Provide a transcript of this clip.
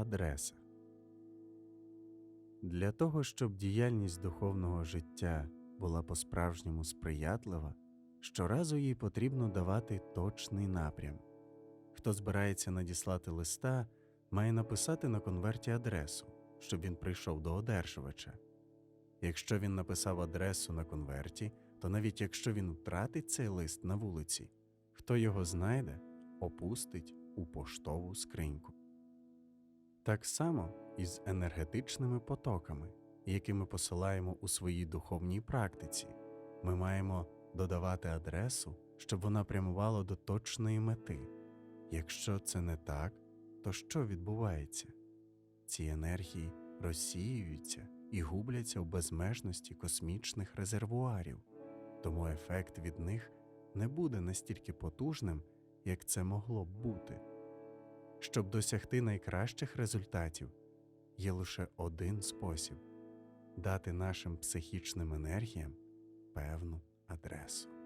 адреса. Для того, щоб діяльність духовного життя була по-справжньому сприятлива, щоразу їй потрібно давати точний напрям. Хто збирається надіслати листа, має написати на конверті адресу, щоб він прийшов до одержувача. Якщо він написав адресу на конверті, то навіть якщо він втратить цей лист на вулиці, хто його знайде, опустить у поштову скриньку. Так само і з енергетичними потоками, які ми посилаємо у своїй духовній практиці. Ми маємо додавати адресу, щоб вона прямувала до точної мети. Якщо це не так, то що відбувається? Ці енергії розсіюються і губляться в безмежності космічних резервуарів, тому ефект від них не буде настільки потужним, як це могло б бути. Щоб досягти найкращих результатів, є лише один спосіб дати нашим психічним енергіям певну адресу.